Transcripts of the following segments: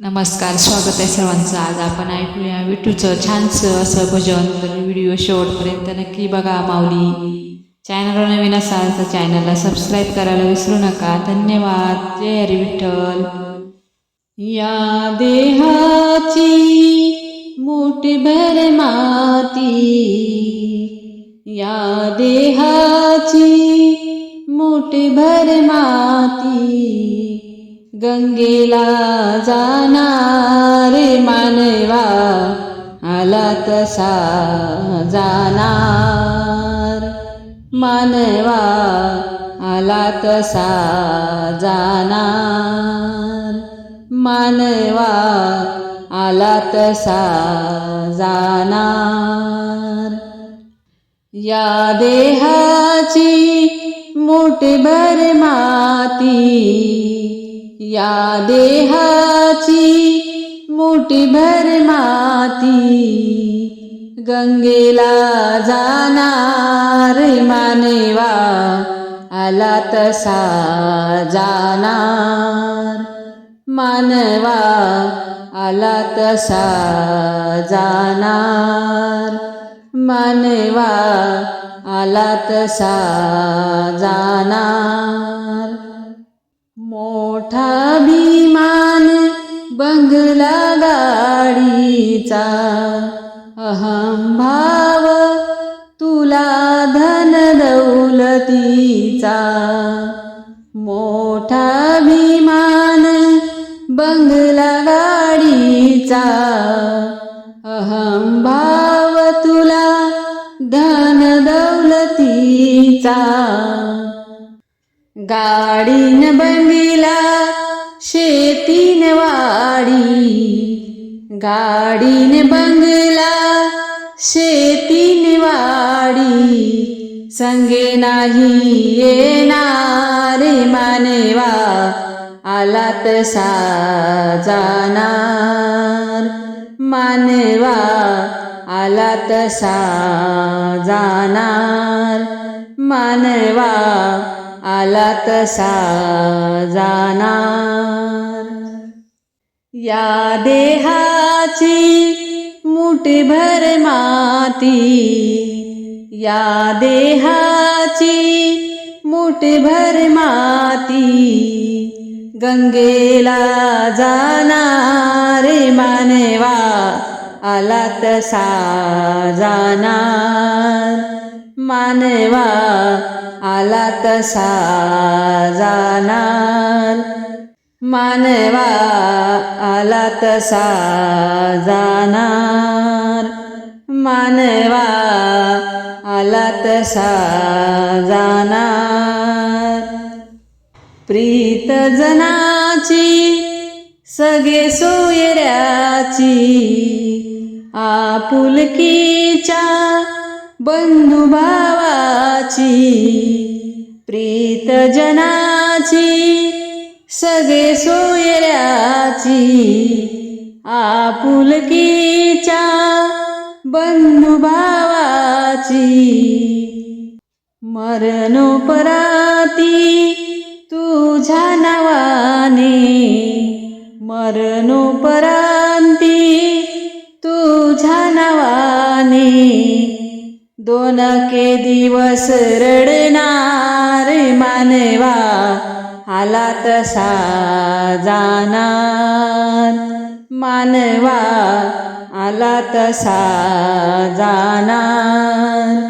नमस्कार स्वागत आहे सर्वांचं. आज आपण ऐकूया विठूचं छानसं असं भजन तर व्हिडिओ शेवटपर्यंत नक्की बघा माऊली. चॅनलवर नवीन असाल तर चॅनलला सबस्क्राईब करायला विसरू नका. धन्यवाद. जय हरी विठ्ठल. या देहाची मुठभर माती या देहाची मुठभर माती गंगेला जाणार मानवा आला तसा जाणार. मानवा आला तसा जाणार. मानवा आला तसा जाणार. या देहाची मुठभर मा या देहाची मुठभर माती गंगेला जाणार मानवा आला तसा जाणार. मानवा आला तसा जाणार. मानवा आला तसा जाणार. मोठा भीमान बंगला गाडीचा. अहम भाव तुला धन दौलतीचा. मोठा भीमान बंगला गाडीचा. अहम भाव तुला धन दौलतीचा. गाडीन बंगला शेतीन वाडी. गाडीन बंगला शेतीन वाडी. संगे नाही येणार मानेवा आला तसा जाणार मानवा आला तसा जाणार मानवा आला तसा जाणार. या देहाची मुठभर माती या देहाची मुठभर माती गंगेला जाणार मानवा आला तसा जाणार. मानवा आला तसा जाणार. मानवा आला तसा जाणार. मानवा आला तसा जाणार. प्रीत जनाची सगळे सोयऱ्याची आपुलकीच्या बंधुभावाची प्रीतजनाची सगळे सोयऱ्याची आपुलकीच्या बंधुभावाची मरणोपराती तुझ्या नावाने मरणोपरांती तुझ्या नावाने. दोन के दिवस रडणार मानवा आला तसा जाणार. मानवा आला तसा जाणार.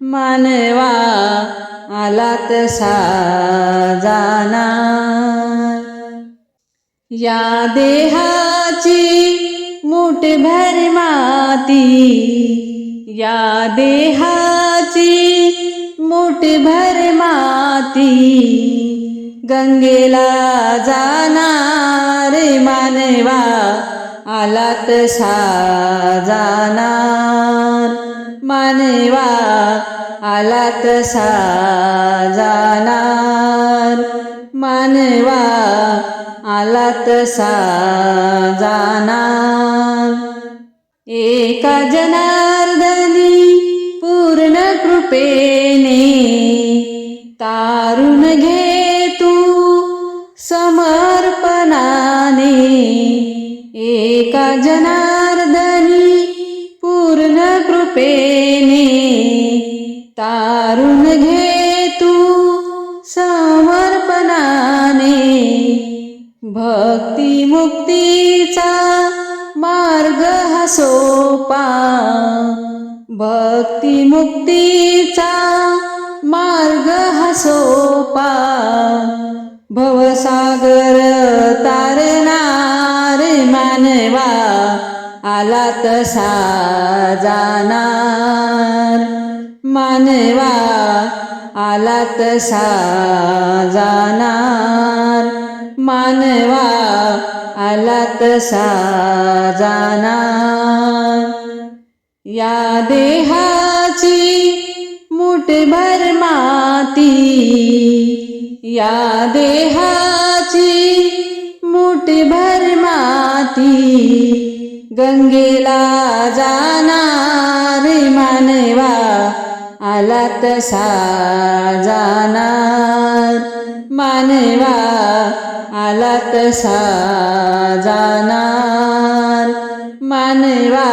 मानवा आला तसा जाणार. या देहाची मुठभर माती या देहाची मुठभर माती गंगेला जाणार मानवा आला तसा जाणार मानवा आला तसा जाणार मानवा आला तसा जाणार एका जना कृपेने तारुण घे तू समर्पणाने. एका जनार्दनी पूर्ण कृपेने तारुण घे तू समर्पणाने. भक्ती मुक्तीचा मार्ग हा सोपा भक्ती मुक्तीचा मार्ग हा सोपा. भवसागर तारणार मानवा आला तसा जाणार. मानवा आला तसा जाणार. मानवा आला तसा जाणार. या देहाची मुठभर माती या देहाची मुठभर माती गंगेला जाणार मानवा आला तसा जाणार मानवा आला तसा जाणार मानवा.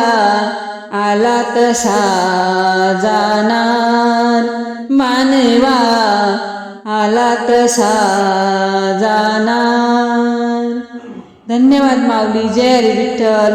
आला तसा जाणार मानवा आला तसा जाणार धन्यवाद माऊली. जय हरी विठ्ठल.